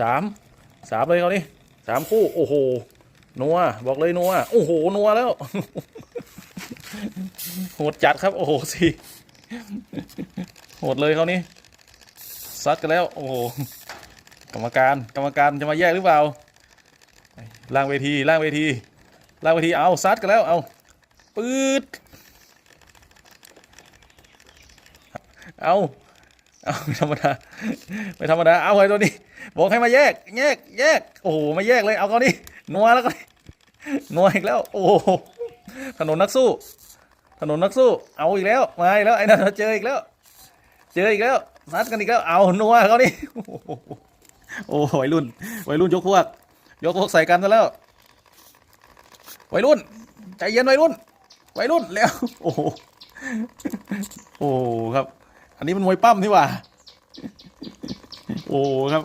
สามสามเลยเขานี่สามคู่ โอ้โห นัว บอกเลยนัว โอ้โห นัวแล้ว โหดจัดครับ โอ้โหสี่โหดเลยเขานี่ซัดกันแล้ว โอ้โห กรรมการ กรรมการจะมาแยกหรือเปล่า ล่างเวที ล่างเวที ล่างเวที เอาซัดกันแล้ว เอาปื๊ดเอา เอาไม่ธรรมดาไม่ธรรมดาเอาไอ้ตัวนี้บอกให้มาแยก แยก แยก โอ้โหมาแยกเลยเอาเขานี่นัวแล้วก็นัวอีกแล้ว โอ้โหถนนนักสู้ ถนนนักสู้ เอาอีกแล้วมาอีกแล้วไอ้นั่นเจออีกแล้ว เจออีกแล้วซัดกันอีกแล้วเอานัวเขานี่โอ้โหโอ้โหวัยรุ่นวัยรุ่นยกพวก ยกพวกใส่กันซะแล้ววัยรุ่นใจเย็นวัยรุ่นวัยรุ่นแล้ว โอ้โหโอ้โหครับ อันนี้มันมวยปั้มนี่หว่า โอ้ครับ